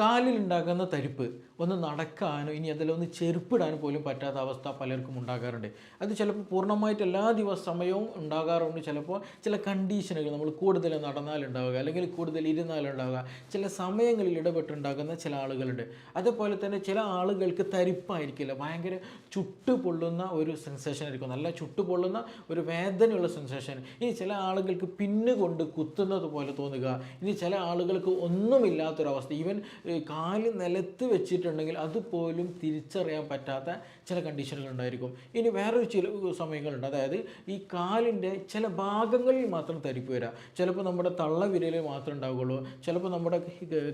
കാലിൽ ഉണ്ടാകുന്ന തരിപ്പ് ഒന്ന് നടക്കാനോ ഇനി അതിലൊന്ന് ഒന്ന് ചെരുപ്പിടാനോ പോലും പറ്റാത്ത അവസ്ഥ പലർക്കും ഉണ്ടാകാറുണ്ട്. അത് ചിലപ്പോൾ പൂർണമായിട്ട് എല്ലാ ദിവസ സമയവും ഉണ്ടാകാറുണ്ട്. ചിലപ്പോൾ ചില കണ്ടീഷനുകൾ നമ്മൾ കൂടുതൽ നടന്നാലുണ്ടാവുക അല്ലെങ്കിൽ കൂടുതൽ ഇരുന്നാലുണ്ടാവുക ചില സമയങ്ങളിൽ ഇടപെട്ടുണ്ടാകുന്ന ചില ആളുകളുണ്ട്. അതേപോലെ തന്നെ ചില ആളുകൾക്ക് തരിപ്പായിരിക്കില്ല. ഭയങ്കര ചുട്ടു പൊള്ളുന്ന ഒരു സെൻസേഷൻ ആയിരിക്കും. നല്ല ചുട്ടു പൊള്ളുന്ന ഒരു വേദനയുള്ള സെൻസേഷൻ ഇനി ചില ആളുകൾക്ക് പിന്നുകൊണ്ട് കുത്തുന്നത് പോലെ തോന്നുക. ഇനി ചില ആളുകൾക്ക് ഒന്നുമില്ലാത്തൊരവസ്ഥ. ഈവൻ കാൽ നിലത്ത് വെച്ചിട്ടുണ്ടെങ്കിൽ അതുപോലും തിരിച്ചറിയാൻ പറ്റാത്ത ചില കണ്ടീഷനുകൾ ഉണ്ടായിരിക്കും. ഇനി വേറൊരു ചില സമയങ്ങളുണ്ട്. അതായത് ഈ കാലിന്റെ ചില ഭാഗങ്ങളിൽ മാത്രം തരിപ്പ് വരാം. ചിലപ്പോൾ നമ്മുടെ തള്ളവിരലിൽ മാത്രമേ ഉണ്ടാവുകയുള്ളൂ. ചിലപ്പോൾ നമ്മുടെ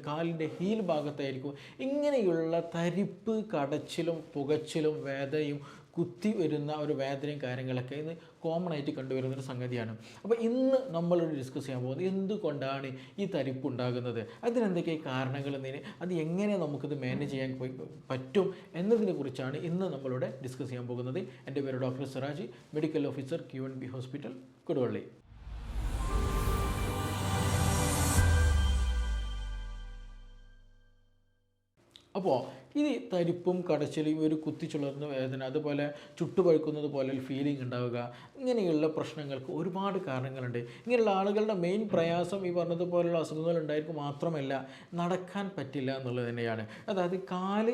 കാലിന്റെ ഹീൽ ഭാഗത്തായിരിക്കും. ഇങ്ങനെയുള്ള തരിപ്പ് കടച്ചിലും പുകച്ചിലും വേദനയും കുത്തി വരുന്ന ഒരു വേദനയും കാര്യങ്ങളൊക്കെ ഇന്ന് കോമൺ ആയിട്ട് കണ്ടുവരുന്ന ഒരു സംഗതിയാണ്. അപ്പോൾ ഇന്ന് നമ്മൾ ഡിസ്കസ് ചെയ്യാൻ പോകുന്നത് എന്തുകൊണ്ടാണ് ഈ തരിപ്പ് ഉണ്ടാകുന്നത് അതിനെന്തൊക്കെ കാരണങ്ങൾ എന്നതിന് അത് എങ്ങനെ നമുക്കിത് മാനേജ് ചെയ്യാൻ പോയി- പറ്റും എന്നതിനെ കുറിച്ചാണ് ഇന്ന് നമ്മളിവിടെ ഡിസ്കസ് ചെയ്യാൻ പോകുന്നത്. എന്റെ പേര് doctor Siraj medical officer Q N B hospital Koduvally. അപ്പോൾ ഇനി തരിപ്പും കടച്ചിലും ഒരു കുത്തിച്ചുളർന്ന വേദന അതുപോലെ ചുട്ടുപഴുക്കുന്നത് പോലെ ഫീലിംഗ് ഉണ്ടാവുക ഇങ്ങനെയുള്ള പ്രശ്നങ്ങൾക്ക് ഒരുപാട് കാരണങ്ങളുണ്ട്. ഇങ്ങനെയുള്ള ആളുകളുടെ മെയിൻ പ്രയാസം ഈ പറഞ്ഞതുപോലുള്ള അസുഖങ്ങൾ ഉണ്ടായിരിക്കും മാത്രമല്ല നടക്കാൻ പറ്റില്ല എന്നുള്ളത് തന്നെയാണ്. അതായത് കാൽ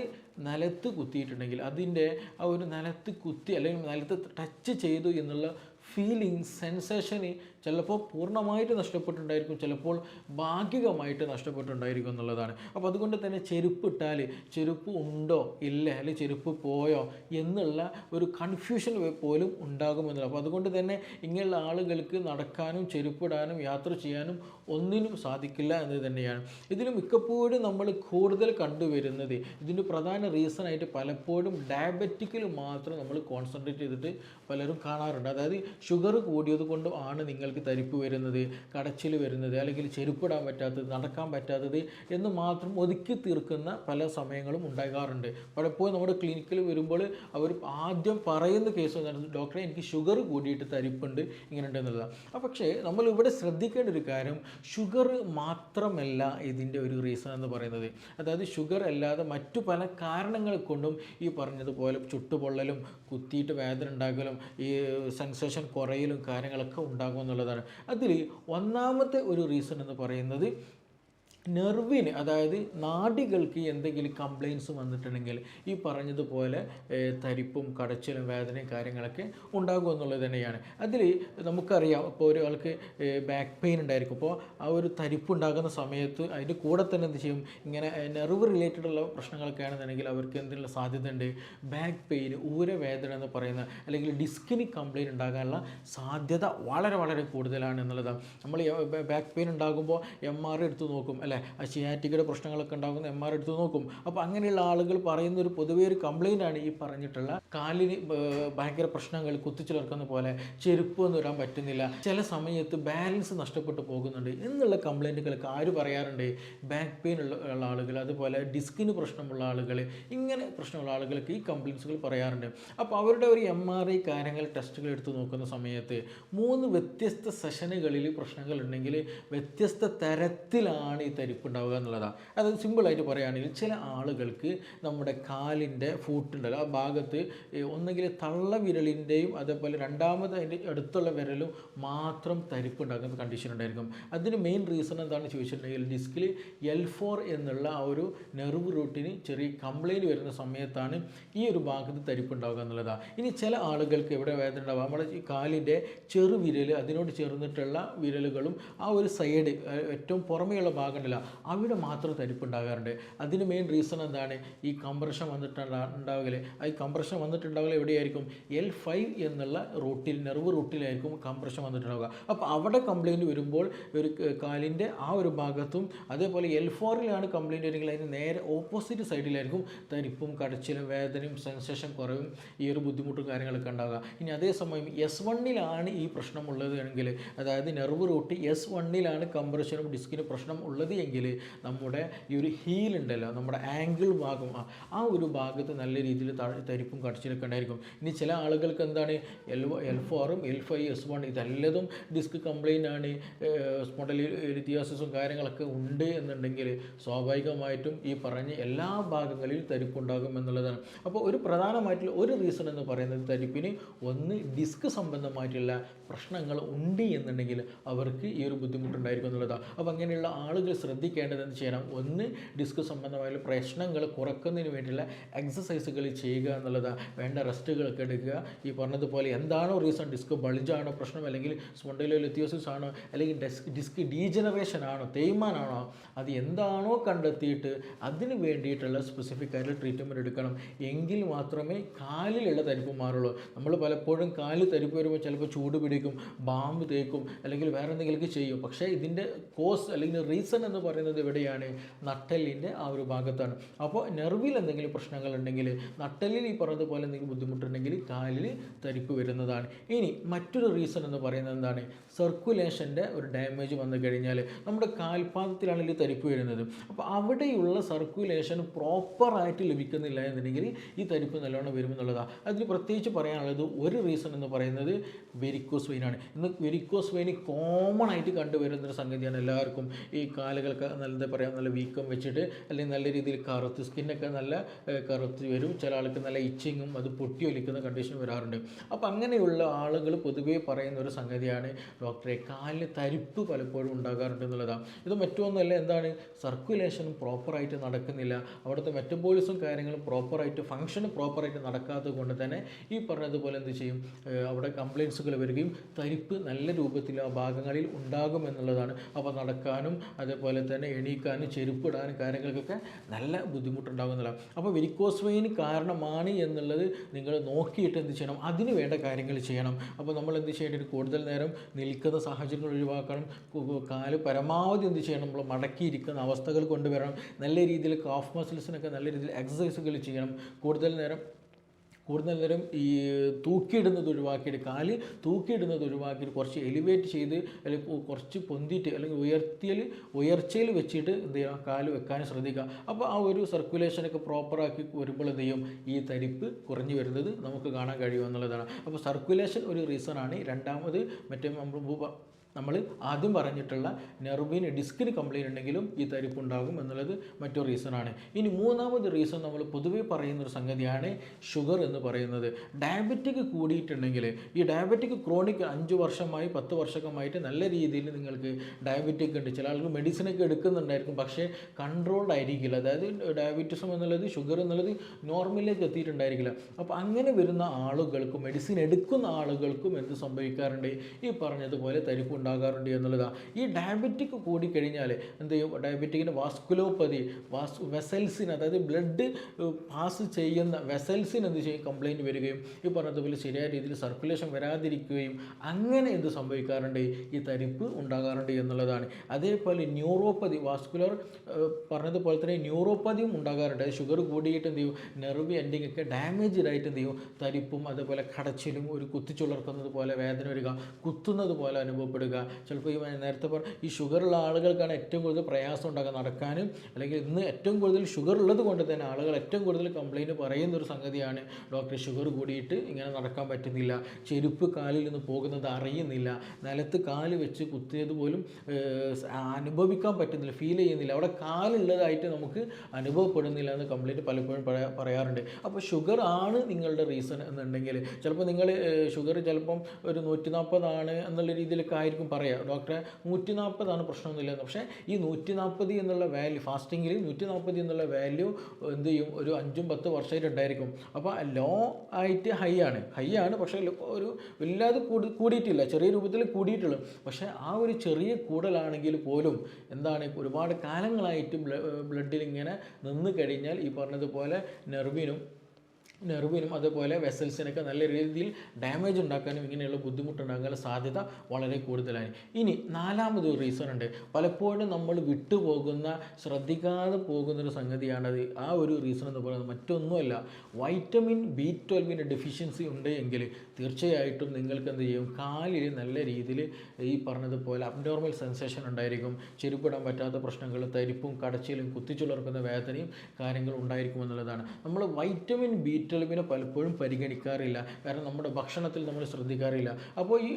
നിലത്ത് കുത്തിയിട്ടുണ്ടെങ്കിൽ അതിന്റെ ആ ഒരു നിലത്ത് കുത്തി അല്ലെങ്കിൽ നിലത്ത് ടച്ച് ചെയ്തു എന്നുള്ള ഫീലിംഗ് സെൻസേഷന് ചിലപ്പോൾ പൂർണമായിട്ട് നഷ്ടപ്പെട്ടിട്ടുണ്ടായിരിക്കും ചിലപ്പോൾ ഭാഗികമായിട്ട് നഷ്ടപ്പെട്ടിട്ടുണ്ടായിരിക്കും എന്നുള്ളതാണ്. അപ്പോൾ അതുകൊണ്ട് തന്നെ ചെരുപ്പിട്ടാൽ ചെരുപ്പ് ഉണ്ടോ ഇല്ലേ അല്ലെങ്കിൽ ചെരുപ്പ് പോയോ എന്നുള്ള ഒരു കൺഫ്യൂഷൻ പോലും ഉണ്ടാകുമെന്നുള്ളത് അപ്പോൾ അതുകൊണ്ട് തന്നെ ഇങ്ങനെയുള്ള ആളുകൾക്ക് നടക്കാനും ചെരുപ്പിടാനും യാത്ര ചെയ്യാനും ഒന്നിനും സാധിക്കില്ല എന്ന് തന്നെയാണ്. ഇതിൽ മിക്കപ്പോഴും നമ്മൾ കൂടുതൽ കണ്ടുവരുന്നത് ഇതിന്റെ പ്രധാന റീസണായിട്ട് പലപ്പോഴും ഡയബറ്റിക്കിൽ മാത്രം നമ്മൾ കോൺസെൻട്രേറ്റ് ചെയ്തിട്ട് പലരും കാണാറുണ്ട്. അതായത് ഷുഗർ കൂടിയത് കൊണ്ടും ആണ് നിങ്ങൾക്ക് തരിപ്പ് വരുന്നത് കടച്ചിൽ വരുന്നത് അല്ലെങ്കിൽ ചെരുപ്പിടാൻ പറ്റാത്തത് നടക്കാൻ പറ്റാത്തത് എന്ന് മാത്രം ഒതുക്കി തീർക്കുന്ന പല സമയങ്ങളും ഉണ്ടാകാറുണ്ട്. പലപ്പോഴും നമ്മുടെ ക്ലിനിക്കിൽ വരുമ്പോൾ അവർ ആദ്യം പറയുന്ന കേസ് ഡോക്ടറെ എനിക്ക് ഷുഗർ കൂടിയിട്ട് തരിപ്പുണ്ട് ഇങ്ങനെ ഉണ്ടെന്നുള്ളതാണ് അപ്പോൾ പക്ഷേ നമ്മൾ ഇവിടെ ശ്രദ്ധിക്കേണ്ട ഒരു കാര്യം ഷുഗർ മാത്രമല്ല ഇതിന്റെ ഒരു റീസൺ എന്ന് പറയുന്നത്. അതായത് ഷുഗർ അല്ലാതെ മറ്റു പല കാരണങ്ങൾ കൊണ്ടും ഈ പറഞ്ഞതുപോലെ ചുട്ടുപൊള്ളലും കുത്തിയിട്ട് വേദന ഉണ്ടാകലും ഈ സെൻസേഷൻ കുറയലും കാര്യങ്ങളൊക്കെ ഉണ്ടാകും എന്നുള്ളതാണ്. അതിൽ ഒന്നാമത്തെ ഒരു റീസൺ എന്ന് പറയുന്നത് നെർവിന് അതായത് നാടികൾക്ക് എന്തെങ്കിലും കംപ്ലയിൻസ് വന്നിട്ടുണ്ടെങ്കിൽ ഈ പറഞ്ഞതുപോലെ തരിപ്പും കടച്ചിലും വേദനയും കാര്യങ്ങളൊക്കെ ഉണ്ടാകും എന്നുള്ളത് തന്നെയാണ്. അതിൽ നമുക്കറിയാം ഇപ്പോൾ ഒരാൾക്ക് ബാക്ക് പെയിൻ ഉണ്ടായിരിക്കും. അപ്പോൾ ആ ഒരു തരിപ്പ് ഉണ്ടാകുന്ന സമയത്ത് അതിന്റെ കൂടെ തന്നെ എന്ത് ചെയ്യും? ഇങ്ങനെ നെർവ് റിലേറ്റഡ് ഉള്ള പ്രശ്നങ്ങളൊക്കെ ആണെന്നുണ്ടെങ്കിൽ അവർക്ക് എന്തിനുള്ള സാധ്യതയുണ്ട് ബാക്ക് പെയിൻ ഊരവേദന എന്ന് പറയുന്ന അല്ലെങ്കിൽ ഡിസ്കിന് കംപ്ലയിന്റ് ഉണ്ടാകാനുള്ള സാധ്യത വളരെ വളരെ കൂടുതലാണ് എന്നുള്ളതാണ്. നമ്മൾ ബാക്ക് പെയിൻ ഉണ്ടാകുമ്പോൾ എം ആർ എടുത്ത് നോക്കും. അല്ലേ? ആ ഷിയാറ്റിക്കയുടെ പ്രശ്നങ്ങളൊക്കെ ഉണ്ടാകുന്ന എം ആർ എടുത്ത് നോക്കും. അപ്പോൾ അങ്ങനെയുള്ള ആളുകൾ പറയുന്ന ഒരു പൊതുവേ ഒരു കംപ്ലയിന്റ് ആണ് ഈ പറഞ്ഞിട്ടുള്ള കാലിന് ഭയങ്കര പ്രശ്നങ്ങൾ കുത്തിച്ചിലർക്കുന്ന പോലെ ചെരുപ്പ് എന്ന് വരാൻ പറ്റുന്നില്ല. ചില സമയത്ത് ബാലൻസ് നഷ്ടപ്പെട്ടു പോകുന്നുണ്ട് എന്നുള്ള കംപ്ലയിന്റുകളൊക്കെ ആര് പറയാറുണ്ട്? ബാക്ക് പെയിൻ ഉള്ള ആളുകൾ അതുപോലെ ഡിസ്കിന് പ്രശ്നമുള്ള ആളുകൾ ഇങ്ങനെ പ്രശ്നമുള്ള ആളുകൾക്ക് ഈ കംപ്ലയിൻസുകൾ പറയാറുണ്ട്. അപ്പോൾ അവരുടെ ഒരു എം ആർ ഐ കാര്യങ്ങൾ ടെസ്റ്റുകൾ എടുത്ത് നോക്കുന്ന സമയത്ത് മൂന്ന് വ്യത്യസ്ത സെഷനുകളിൽ പ്രശ്നങ്ങൾ ഉണ്ടെങ്കിൽ വ്യത്യസ്ത തരത്തിലാണ് ഈ തരിപ്പ് ഉണ്ടാവുക എന്നുള്ളതാണ് അതായത് സിമ്പിളായിട്ട് പറയുകയാണെങ്കിൽ ചില ആളുകൾക്ക് നമ്മുടെ കാലിന്റെ ഫൂട്ടുണ്ടല്ലോ. ആ ഭാഗത്ത് ഒന്നുകിൽ തള്ള വിരലിന്റെയും അതേപോലെ രണ്ടാമത് അതിന്റെ അടുത്തുള്ള വിരലും മാത്രം തരിപ്പ് ഉണ്ടാക്കുന്ന കണ്ടീഷൻ ഉണ്ടായിരിക്കും. അതിന് മെയിൻ റീസൺ എന്താണെന്ന് ചോദിച്ചിട്ടുണ്ടെങ്കിൽ ഡിസ്കിൽ എൽ ഫോർ എന്നുള്ള ആ ഒരു നെർവ് റൂട്ടിന് ചെറിയ കംപ്ലൈന്റ് വരുന്ന സമയത്താണ് ഈ ഒരു ഭാഗത്ത് തരിപ്പ് ഉണ്ടാവുക എന്നുള്ളതാണ് ഇനി ചില ആളുകൾക്ക് എവിടെ വേദന ഉണ്ടാവുക നമ്മുടെ ഈ കാലിന്റെ ചെറുവിരൽ അതിനോട് ചേർന്നിട്ടുള്ള വിരലുകളും ആ ഒരു സൈഡ് ഏറ്റവും പുറമെയുള്ള പുറമേയുള്ള ഭാഗമുണ്ടല്ല അവിടെ മാത്രം തരിപ്പുണ്ടാകാറുണ്ട്. അതിന് മെയിൻ റീസൺ എന്താണ്? ഈ കംപ്രഷൻ വന്നിട്ടുണ്ടാ ഉണ്ടാവുകയില്ലേ ആ ഈ കംപ്രഷൻ വന്നിട്ടുണ്ടാവില്ല എവിടെയായിരിക്കും? എൽ ഫൈവ് എന്നുള്ള റൂട്ടിൽ നെർവ് റൂട്ടിലായിരിക്കും കംപ്രഷൻ വന്നിട്ടുണ്ടാവുക. അപ്പോൾ അവിടെ കംപ്ലയിന്റ് വരുമ്പോൾ ഒരു കാലിന്റെ ആ ഒരു ഭാഗത്തും അതേപോലെ എൽ ഫോറിലാണ് കംപ്ലയിന്റ് വരുന്നത്. അതിന് നേരെ ഓപ്പോസിറ്റ് സൈഡിലായിരിക്കും തരിപ്പും കടച്ചിലും വേദനയും സെൻസേഷൻ കുറവും ഈ ഒരു ബുദ്ധിമുട്ടും കാര്യങ്ങളൊക്കെ ഉണ്ടാവുക. ഇനി അതേസമയം എസ് വണ്ണിലാണ് ഈ പ്രശ്നമുള്ളത് എങ്കിൽ അതായത് നെർവ് റൂട്ട് എസ് വണ്ണിലാണ് കംപ്രഷനും ഡിസ്കിന് പ്രശ്നം ഉള്ളത് എങ്കിൽ നമ്മുടെ ഈ ഒരു ഹീൽ ഉണ്ടല്ലോ നമ്മുടെ ആംഗിൾ ഭാഗം ആ- ഒരു ഭാഗത്ത് നല്ല രീതിയിൽ തരിപ്പും കടച്ചിലൊക്കെ ഉണ്ടായിരിക്കും. ഇനി ചില ആളുകൾക്ക് എന്താണ് എൽ എൽ ഫോറും എൽ ഫൈവ് എസ് വൺ ഇതെല്ലതും ഡിസ്ക് കംപ്ലൈന്റ് ആണ്. സ്പോണ്ടലിറ്റിയോസിസും കാര്യങ്ങളൊക്കെ ഉണ്ട് എന്നുണ്ടെങ്കിൽ സ്വാഭാവികമായിട്ടും ഈ പറഞ്ഞ എല്ലാ ഭാഗങ്ങളിലും തരിപ്പുണ്ടാകും എന്നുള്ളതാണ്. അപ്പോൾ ഒരു പ്രധാനമായിട്ടുള്ള ഒരു റീസൺ എന്ന് പറയുന്നത് തരിപ്പിന് ഒന്ന് ഡിസ്ക് സംബന്ധമായിട്ടുള്ള പ്രശ്നങ്ങൾ ഉണ്ട് എന്നുണ്ടെങ്കിൽ അവർക്ക് ഈ ഒരു ബുദ്ധിമുട്ടുണ്ടായിരിക്കും എന്നുള്ളതാണ്. അപ്പോൾ അങ്ങനെയുള്ള ആളുകൾ ശ്രദ്ധിക്കേണ്ടത് എന്ത് ചെയ്യണം? ഒന്ന് ഡിസ്ക് സംബന്ധമായ പ്രശ്നങ്ങൾ കുറക്കുന്നതിന് വേണ്ടിയുള്ള എക്സസൈസുകൾ ചെയ്യുക എന്നുള്ളതാണ് വേണ്ട റെസ്റ്റുകളൊക്കെ എടുക്കുക. ഈ പറഞ്ഞതുപോലെ എന്താണോ റീസൺ ഡിസ്ക് ബൾജാണോ പ്രശ്നം അല്ലെങ്കിൽ സ്പോണ്ടിലോ സ്പോണ്ടിലോലിത്യോസിസ് ആണോ അല്ലെങ്കിൽ ഡെസ്ക് ഡിസ്ക് ഡീജനറേഷൻ ആണോ തേയ്മാനാണോ അത് എന്താണോ കണ്ടെത്തിയിട്ട് അതിന് വേണ്ടിയിട്ടുള്ള സ്പെസിഫിക് ആയിട്ടുള്ള ട്രീറ്റ്മെന്റ് എടുക്കണം. എങ്കിൽ മാത്രമേ കാലിലുള്ള തരിപ്പ് മാറുള്ളൂ. നമ്മൾ പലപ്പോഴും കാൽ തരിപ്പ് വരുമ്പോൾ ചിലപ്പോൾ ചൂട് പിടിക്കും ബാമ്പ് തേക്കും അല്ലെങ്കിൽ വേറെ എന്തെങ്കിലുമൊക്കെ ചെയ്യും. പക്ഷേ ഇതിന്റെ കോസ് അല്ലെങ്കിൽ റീസൺ എന്ന് പറയുന്നത് ഇവിടെയാണ് നട്ടെല്ലിന്റെ ആ ഒരു ഭാഗത്താണ്. അപ്പോൾ നെർവിൽ എന്തെങ്കിലും പ്രശ്നങ്ങൾ ഉണ്ടെങ്കിൽ നട്ടെല്ലിൽ ഈ പറഞ്ഞതുപോലെ എന്തെങ്കിലും ബുദ്ധിമുട്ടുണ്ടെങ്കിൽ കാലിൽ തരിപ്പ് വരുന്നതാണ്. ഇനി മറ്റൊരു റീസൺ എന്ന് പറയുന്നത് എന്താണ്? സർക്കുലേഷന്റെ ഒരു ഡാമേജ് വന്നു കഴിഞ്ഞാൽ നമ്മുടെ കാൽപാദത്തിലാണ് ഈ തരിപ്പ് വരുന്നത്. അപ്പോൾ അവിടെയുള്ള സർക്കുലേഷൻ പ്രോപ്പറായിട്ട് ലഭിക്കുന്നില്ല എന്നുണ്ടെങ്കിൽ ഈ തരിപ്പ് നല്ലോണം വരുമെന്നുള്ളതാണ് അതിന് പ്രത്യേകിച്ച് പറയാനുള്ളത് ഒരു റീസൺ എന്ന് പറയുന്നത് വെരിക്കോസ് വെയിനാണ് ഇന്ന് വെരിക്കോസ് വെയിൻ കോമൺ ആയിട്ട് കണ്ടുവരുന്നൊരു സംഗതിയാണ് എല്ലാവർക്കും ഈ കാലുകൾക്ക് നല്ല പറയുക നല്ല വീക്കം വെച്ചിട്ട് അല്ലെങ്കിൽ നല്ല രീതിയിൽ കറുത്ത് സ്കിന്നൊക്കെ നല്ല കറുത്ത് വരും. ചില ആൾക്ക് നല്ല ഇച്ചിങ്ങും അത് പൊട്ടി ഒലിക്കുന്ന കണ്ടീഷൻ വരാറുണ്ട്. അപ്പോൾ അങ്ങനെയുള്ള ആളുകൾ പൊതുവേ പറയുന്ന ഒരു സംഗതിയാണ് ഡോക്ടറെ കാലിന് തരിപ്പ് പലപ്പോഴും ഉണ്ടാകാറുണ്ട് എന്നുള്ളതാണ്. ഇത് മറ്റൊന്നല്ല എന്താണ്? സർക്കുലേഷൻ പ്രോപ്പറായിട്ട് നടക്കുന്നില്ല. അവിടുത്തെ മെറ്റബോളിസം കാര്യങ്ങളും പ്രോപ്പറായിട്ട് ഫങ്ഷൻ പ്രോപ്പറായിട്ട് നടക്കാത്തത് കൊണ്ട് തന്നെ ഈ പറഞ്ഞതുപോലെ എന്ത് ചെയ്യും? അവിടെ കംപ്ലയിൻസുകൾ വരികയും തരിപ്പ് നല്ല രൂപത്തിൽ ആ ഭാഗങ്ങളിൽ ഉണ്ടാകും എന്നുള്ളതാണ്. അപ്പോൾ നടക്കാനും അതേപോലെ തന്നെ എണീക്കാനും ചെരുപ്പിടാനും കാര്യങ്ങൾക്കൊക്കെ നല്ല ബുദ്ധിമുട്ടുണ്ടാകുന്നതാണ്. അപ്പോൾ വെരിക്കോസ് വെയിൻ കാരണമാണ് എന്നുള്ളത് നിങ്ങൾ നോക്കിയിട്ട് എന്ത് ചെയ്യണം? അതിന് വേണ്ട കാര്യങ്ങൾ ചെയ്യണം. അപ്പോൾ നമ്മൾ എന്ത് ചെയ്യേണ്ടത് കൂടുതൽ നേരം നിൽക്കുന്ന സാഹചര്യങ്ങൾ ഒഴിവാക്കണം. കാൽ പരമാവധി എന്ത് ചെയ്യണം? നമ്മൾ മടക്കിയിരിക്കുന്ന അവസ്ഥകൾ കൊണ്ടുവരണം. നല്ല രീതിയിൽ കാഫ് മസിൽസിനൊക്കെ നല്ല രീതിയിൽ എക്സസൈസുകൾ ചെയ്യണം. കൂടുതൽ നേരം കൂടുതൽ നേരം ഈ തൂക്കിയിടുന്നത് ഒഴിവാക്കിയിട്ട് കാൽ തൂക്കിയിടുന്നത് ഒഴിവാക്കിയിട്ട് കുറച്ച് എലിവേറ്റ് ചെയ്ത് അല്ലെങ്കിൽ കുറച്ച് പൊന്തിയിട്ട് അല്ലെങ്കിൽ ഉയർത്തിയിൽ ഉയർച്ചയിൽ വെച്ചിട്ട് എന്ത് ചെയ്യണം? കാൽ വെക്കാൻ ശ്രദ്ധിക്കുക. അപ്പോൾ ആ ഒരു സർക്കുലേഷനൊക്കെ പ്രോപ്പറാക്കി വരുമ്പോൾ എന്ത് ചെയ്യും? ഈ തരിപ്പ് കുറഞ്ഞു വരുന്നത് നമുക്ക് കാണാൻ കഴിയുമെന്നുള്ളതാണ്. അപ്പോൾ സർക്കുലേഷൻ ഒരു റീസണാണ് രണ്ടാമത് മറ്റേ നമ്മൾ നമ്മൾ ആദ്യം പറഞ്ഞിട്ടുള്ള നെർവിന് ഡിസ്കിന് കംപ്ലൈന്റ് ഉണ്ടെങ്കിലും ഈ തരിപ്പ് ഉണ്ടാകും എന്നുള്ളത് മറ്റൊരു റീസണാണ് ഇനി മൂന്നാമത് റീസൺ നമ്മൾ പൊതുവേ പറയുന്ന ഒരു സംഗതിയാണ് ഷുഗർ എന്ന് പറയുന്നത്. ഡയബറ്റിക് കൂടിയിട്ടുണ്ടെങ്കിൽ ഈ ഡയബറ്റിക് ക്രോണിക് അഞ്ച് വർഷമായി പത്ത് വർഷമായിട്ട് നല്ല രീതിയിൽ നിങ്ങൾക്ക് ഡയബറ്റിക് ഉണ്ട്. ചില ആൾക്ക് മെഡിസിനൊക്കെ എടുക്കുന്നുണ്ടായിരിക്കും പക്ഷേ കൺട്രോൾഡ് ആയിരിക്കില്ല. അതായത് ഡയബറ്റിസം എന്നുള്ളത് ഷുഗർ എന്നുള്ളത് നോർമലിലേക്ക് എത്തിയിട്ടുണ്ടായിരിക്കില്ല. അപ്പോൾ അങ്ങനെ വരുന്ന ആളുകൾക്കും മെഡിസിൻ എടുക്കുന്ന ആളുകൾക്കും എന്ത് സംഭവിക്കാറുണ്ട്? ഈ പറഞ്ഞതുപോലെ തരിപ്പ് ഉണ്ടാകാറുണ്ട് എന്നുള്ളതാണ് ഈ ഡയബറ്റിക് കൂടിക്കഴിഞ്ഞാൽ എന്ത് ചെയ്യും? ഡയബറ്റിക്കിന്റെ വാസ്കുലോപ്പതി വാസ് വെസൽസിന് അതായത് ബ്ലഡ് പാസ് ചെയ്യുന്ന വെസൽസിന് എന്ത് ചെയ്യും? കംപ്ലയിന്റ് വരികയും ഈ പറഞ്ഞതുപോലെ ശരിയായ രീതിയിൽ സർക്കുലേഷൻ വരാതിരിക്കുകയും അങ്ങനെ എന്ത് സംഭവിക്കാറുണ്ട്? ഈ തരിപ്പ് ഉണ്ടാകാറുണ്ട് എന്നുള്ളതാണ്. അതേപോലെ ന്യൂറോപ്പതി വാസ്കുലർ പറഞ്ഞതുപോലെ തന്നെ ന്യൂറോപ്പതിയും ഉണ്ടാകാറുണ്ട്. ഷുഗർ കൂടിയിട്ട് എന്ത് ചെയ്യും? നെർവ് എൻഡിങ് ഒക്കെ ഡാമേജ്ഡ് ആയിട്ട് എന്ത് ചെയ്യും? തരിപ്പും അതുപോലെ കടച്ചിലും ഒരു കുത്തിച്ചുളർക്കുന്നത് പോലെ വേദന വരിക കുത്തുന്നത് പോലെ അനുഭവപ്പെടുക ചിലപ്പോൾ ഈ നേരത്തെ പറഞ്ഞ ഈ ഷുഗറുള്ള ആളുകൾക്കാണ് ഏറ്റവും കൂടുതൽ പ്രയാസം ഉണ്ടാക്കുക നടക്കാനും അല്ലെങ്കിൽ ഇന്ന് ഏറ്റവും കൂടുതൽ ഷുഗർ ഉള്ളത് കൊണ്ട് തന്നെ ആളുകൾ ഏറ്റവും കൂടുതൽ കംപ്ലയിന്റ് പറയുന്ന ഒരു സംഗതിയാണ് ഡോക്ടർ ഷുഗർ കൂടിയിട്ട് ഇങ്ങനെ നടക്കാൻ പറ്റുന്നില്ല. ചെരുപ്പ് കാലിൽ നിന്ന് പോകുന്നത് അറിയുന്നില്ല. നിലത്ത് കാൽ വെച്ച് കുത്തിയത് പോലും അനുഭവിക്കാൻ പറ്റുന്നില്ല ഫീൽ ചെയ്യുന്നില്ല. അവിടെ കാലുള്ളതായിട്ട് നമുക്ക് അനുഭവപ്പെടുന്നില്ല എന്ന് കംപ്ലയിന്റ് പലപ്പോഴും പറയാറുണ്ട്. അപ്പോൾ ഷുഗർ ആണ് നിങ്ങളുടെ റീസൺ എന്നുണ്ടെങ്കിൽ ചിലപ്പോൾ നിങ്ങൾ ഷുഗർ ചിലപ്പം ഒരു നൂറ്റി നാൽപ്പതാണ് എന്നുള്ള രീതിയിലൊക്കെ ആയിരിക്കും പറയുക ഡോക്ടറെ നൂറ്റി നാൽപ്പതാണ് പ്രശ്നമൊന്നുമില്ല പക്ഷേ ഈ നൂറ്റി നാൽപ്പത് എന്നുള്ള വാല്യൂ ഫാസ്റ്റിങ്ങിൽ നൂറ്റി നാൽപ്പത് എന്നുള്ള വാല്യൂ എന്ത് ചെയ്യും? ഒരു അഞ്ചും പത്ത് വർഷമായിട്ട് ഉണ്ടായിരിക്കും അപ്പോൾ ലോ ആയിട്ട് ഹൈ ആണ്. ഹൈ ആണ് പക്ഷേ ഒരു വല്ലാതെ കൂടി കൂടിയിട്ടില്ല. ചെറിയ രൂപത്തിൽ കൂടിയിട്ടുള്ളൂ. പക്ഷേ ആ ഒരു ചെറിയ കൂടലാണെങ്കിൽ പോലും എന്താണ് ഒരുപാട് കാലങ്ങളായിട്ട് ബ്ലഡിൽ ഇങ്ങനെ നിന്ന് കഴിഞ്ഞാൽ ഈ പറഞ്ഞതുപോലെ നെർവിനും നെർവിനും അതുപോലെ വെസൽസിനൊക്കെ നല്ല രീതിയിൽ ഡാമേജ് ഉണ്ടാക്കാനും ഇങ്ങനെയുള്ള ബുദ്ധിമുട്ടുണ്ടാകാനുള്ള സാധ്യത വളരെ കൂടുതലാണ്. ഇനി നാലാമത് റീസൺ ഉണ്ട്. പലപ്പോഴും നമ്മൾ വിട്ടുപോകുന്ന ശ്രദ്ധിക്കാതെ പോകുന്നൊരു സംഗതിയാണത്. ആ ഒരു റീസൺ എന്ന് പറയുന്നത് മറ്റൊന്നുമല്ല. വൈറ്റമിൻ ബി ട്വൽവിന്റെ ഡെഫിഷ്യൻസി ഉണ്ട് എങ്കിൽ തീർച്ചയായിട്ടും നിങ്ങൾക്ക് എന്ത് ചെയ്യും? കാലിൽ നല്ല രീതിയിൽ ഈ പറഞ്ഞതുപോലെ അബ്നോർമൽ സെൻസേഷൻ ഉണ്ടായിരിക്കും. ചെരുപ്പിടാൻ പറ്റാത്ത പ്രശ്നങ്ങൾ തരിപ്പും കടച്ചിലും കുത്തിച്ചുളർക്കുന്ന വേദനയും കാര്യങ്ങളും ഉണ്ടായിരിക്കും എന്നുള്ളതാണ്. നമ്മൾ വൈറ്റമിൻ ബി ട്വൽവിനെ പലപ്പോഴും പരിഗണിക്കാറില്ല. കാരണം നമ്മുടെ ഭക്ഷണത്തിൽ നമ്മൾ ശ്രദ്ധിക്കാറില്ല. അപ്പോൾ ഈ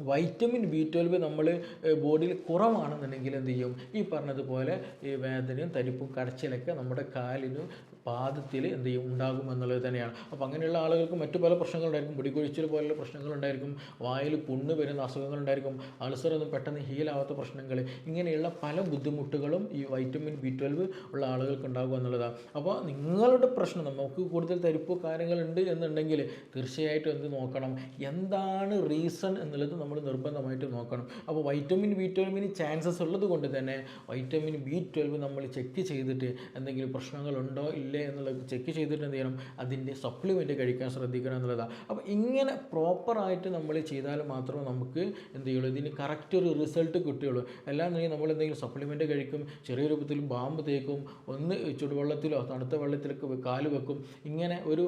വൈറ്റമിൻ ബി ട്വൽവ് നമ്മൾ ബോഡിയിൽ കുറവാണെന്നുണ്ടെങ്കിൽ എന്ത് ചെയ്യും? ഈ പറഞ്ഞതുപോലെ ഈ വേദനയും തരിപ്പും കടച്ചിലൊക്കെ നമ്മുടെ കാലിനും പാദത്തിൽ എന്ത് ചെയ്യും? ഉണ്ടാകും എന്നുള്ളത് തന്നെയാണ്. അപ്പോൾ അങ്ങനെയുള്ള ആളുകൾക്ക് മറ്റു പല പ്രശ്നങ്ങളുണ്ടായിരിക്കും. മുടികൊഴിച്ചിൽ പോലുള്ള പ്രശ്നങ്ങളുണ്ടായിരിക്കും. വായിൽ പുണ്ണ് വരുന്ന അസുഖങ്ങളുണ്ടായിരിക്കും. അൾസർ ഒന്നും പെട്ടെന്ന് ഹീലാവാത്ത പ്രശ്നങ്ങൾ. ഇങ്ങനെയുള്ള പല ബുദ്ധിമുട്ടുകളും ഈ വൈറ്റമിൻ ബി ട്വൽവ് ഉള്ള ആളുകൾക്ക് ഉണ്ടാകും എന്നുള്ളതാണ്. അപ്പോൾ നിങ്ങളുടെ പ്രശ്നം നമുക്ക് കൂടുതൽ തരിപ്പോ കാര്യങ്ങളുണ്ട് എന്നുണ്ടെങ്കിൽ തീർച്ചയായിട്ടും എന്ത് നോക്കണം. എന്താണ് റീസൺ എന്നുള്ളത് നമ്മൾ നിർബന്ധമായിട്ട് നോക്കണം. അപ്പോൾ വൈറ്റമിൻ ബി ട്വൽവിന് ചാൻസസ് ഉള്ളത് കൊണ്ട് തന്നെ വൈറ്റമിൻ ബി ട്വൽവ് നമ്മൾ ചെക്ക് ചെയ്തിട്ട് എന്തെങ്കിലും പ്രശ്നങ്ങളുണ്ടോ ഇല്ലേ എന്നുള്ളത് ചെക്ക് ചെയ്തിട്ട് എന്ത് ചെയ്യണം? അതിന്റെ സപ്ലിമെന്റ് കഴിക്കാൻ ശ്രദ്ധിക്കണം എന്നുള്ളതാണ് അപ്പോൾ ഇങ്ങനെ പ്രോപ്പറായിട്ട് നമ്മൾ ചെയ്താൽ മാത്രമേ നമുക്ക് എന്ത് ചെയ്യുള്ളൂ? ഇതിന് കറക്റ്റ് ഒരു റിസൾട്ട് കിട്ടുകയുള്ളൂ. അല്ലാന്നുണ്ടെങ്കിൽ നമ്മൾ എന്തെങ്കിലും സപ്ലിമെന്റ് കഴിക്കും ചെറിയ രൂപത്തിൽ ബാമ്പ് തേക്കും ഒന്ന് ചുടുവെള്ളത്തിലോ തണുത്ത വെള്ളത്തിലൊക്കെ കാൽ വെക്കും. ഇങ്ങനെ ഒരു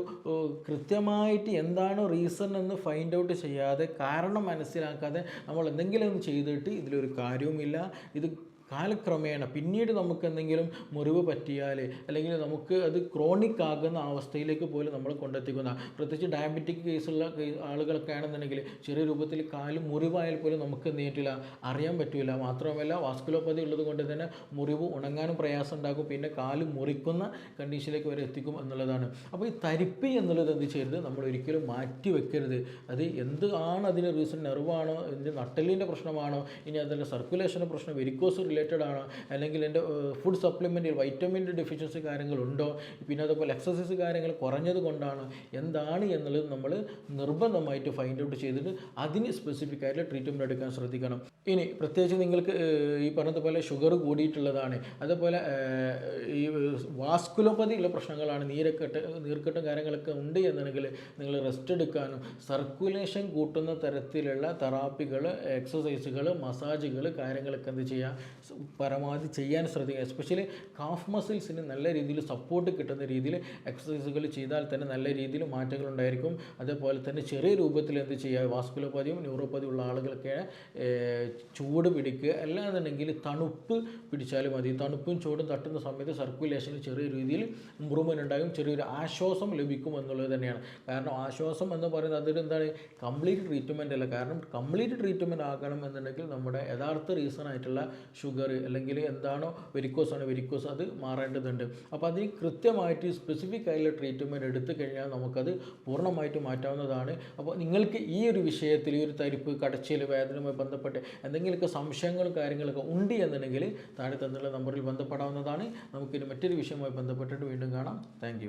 കൃത്യമായിട്ട് എന്താണോ റീസൺ എന്ന് ഫൈൻഡ് ഔട്ട് ചെയ്യാതെ കാരണം മനസ്സിലാക്കാതെ നമ്മൾ എന്തെങ്കിലും ചെയ്തിട്ട് ഇതിലൊരു കാര്യവുമില്ല. ഇത് കാലക്രമേണ പിന്നീട് നമുക്ക് എന്തെങ്കിലും മുറിവ് പറ്റിയാൽ അല്ലെങ്കിൽ നമുക്ക് അത് ക്രോണിക് ആകുന്ന അവസ്ഥയിലേക്ക് പോലും നമ്മൾ കൊണ്ടെത്തിക്കുന്ന പ്രത്യേകിച്ച് ഡയബറ്റിക് കേസുള്ള ആളുകളൊക്കെ ആണെന്നുണ്ടെങ്കിൽ ചെറിയ രൂപത്തിൽ കാൽ മുറിവായാൽ പോലും നമുക്ക് എന്ത് അറിയാൻ പറ്റില്ല മാത്രമല്ല വാസ്കുലോപ്പതി ഉള്ളത് കൊണ്ട് തന്നെ മുറിവ് ഉണങ്ങാനും പ്രയാസം ഉണ്ടാക്കും പിന്നെ കാൽ മുറിക്കുന്ന കണ്ടീഷനിലേക്ക് വരെ എത്തിക്കും എന്നുള്ളതാണ്. അപ്പോൾ ഈ തരിപ്പി എന്നുള്ളത് എന്ത് ചെയ്യരുത്? നമ്മൾ ഒരിക്കലും മാറ്റി വെക്കരുത്. അത് എന്ത് ആണ് അതിന് റീസൺ നെർവാണോ ഇതിന്റെ നട്ടലിന്റെ പ്രശ്നമാണോ? ഇനി അതിന്റെ സർക്കുലേഷന്റെ പ്രശ്നം വെരിക്കോസ് റിലേറ്റഡ് ആണോ. അല്ലെങ്കിൽ എന്റെ ഫുഡ് സപ്ലിമെന്റ് വൈറ്റമിന്റെ ഡെഫിഷ്യൻസി കാര്യങ്ങളുണ്ടോ? പിന്നെ അതുപോലെ എക്സസൈസ് കാര്യങ്ങൾ കുറഞ്ഞത് കൊണ്ടാണ്. എന്താണ് എന്നുള്ളത് നമ്മൾ നിർബന്ധമായിട്ട് ഫൈൻഡ് ഔട്ട് ചെയ്തിട്ട് അതിന് സ്പെസിഫിക് ആയിട്ട് ട്രീറ്റ്മെന്റ് എടുക്കാൻ ശ്രദ്ധിക്കണം. ഇനി പ്രത്യേകിച്ച് നിങ്ങൾക്ക് ഈ പറഞ്ഞതുപോലെ ഷുഗർ കൂടിയിട്ടുള്ളതാണ്. അതുപോലെ ഈ വാസ്കുലോപ്പതി ഉള്ള പ്രശ്നങ്ങളാണ്. നീരക്കെട്ട് നീർക്കെട്ടും കാര്യങ്ങളൊക്കെ ഉണ്ട് എന്നുണ്ടെങ്കിൽ നിങ്ങൾ റെസ്റ്റ് എടുക്കാനും സർക്കുലേഷൻ കൂട്ടുന്ന തരത്തിലുള്ള തെറാപ്പികൾ എക്സസൈസുകൾ മസാജുകൾ കാര്യങ്ങളൊക്കെ എന്ത് ചെയ്യുക പരമാവധി ചെയ്യാൻ ശ്രദ്ധിക്കുക. എസ്പെഷ്യലി കാഫ് മസിൽസിന് നല്ല രീതിയിൽ സപ്പോർട്ട് കിട്ടുന്ന രീതിയിൽ എക്സസൈസുകൾ ചെയ്താൽ തന്നെ നല്ല രീതിയിൽ മാറ്റങ്ങൾ ഉണ്ടായിരിക്കും. അതേപോലെ തന്നെ ചെറിയ രൂപത്തിൽ എന്ത് ചെയ്യുക? വാസ്കുലോപ്പതിയും ന്യൂറോപ്പതിയും ഉള്ള ആളുകളൊക്കെ ചൂട് പിടിക്കുക. അല്ലാന്നുണ്ടെങ്കിൽ തണുപ്പ് പിടിച്ചാലും മതി. തണുപ്പും ചൂടും തട്ടുന്ന സമയത്ത് സർക്കുലേഷനിൽ ചെറിയ രീതിയിൽ ഇമ്പ്രൂവ്മെന്റ് ഉണ്ടാകും. ചെറിയൊരു ആശ്വാസം ലഭിക്കും എന്നുള്ളത് തന്നെയാണ്. കാരണം ആശ്വാസം എന്ന് പറയുന്നത് അതൊരു എന്താണ്? കംപ്ലീറ്റ് ട്രീറ്റ്മെന്റ് അല്ല. കാരണം കംപ്ലീറ്റ് ട്രീറ്റ്മെന്റ് ആകണം എന്നുണ്ടെങ്കിൽ നമ്മുടെ യഥാർത്ഥ റീസൺ ആയിട്ടുള്ള ഷുഗർ അല്ലെങ്കിൽ എന്താണോ വെരിക്കോസ് ആണ് വെരിക്കോസ് അത് മാറേണ്ടതുണ്ട്. അപ്പോൾ അതിന് കൃത്യമായിട്ട് സ്പെസിഫിക് ആയിട്ടുള്ള ട്രീറ്റ്മെന്റ് എടുത്തു കഴിഞ്ഞാൽ നമുക്കത് പൂർണമായിട്ട് മാറ്റാവുന്നതാണ്. അപ്പോൾ നിങ്ങൾക്ക് ഈ ഒരു വിഷയത്തിൽ ഈ ഒരു തരിപ്പ് കടച്ചിൽ വേദനയുമായി ബന്ധപ്പെട്ട് എന്തെങ്കിലുമൊക്കെ സംശയങ്ങളും കാര്യങ്ങളൊക്കെ ഉണ്ട് എന്നുണ്ടെങ്കിൽ താഴെ തന്നുള്ള നമ്പറിൽ ബന്ധപ്പെടാവുന്നതാണ്. നമുക്കിനി മറ്റൊരു വിഷയവുമായി ബന്ധപ്പെട്ടിട്ട് വീണ്ടും കാണാം. താങ്ക്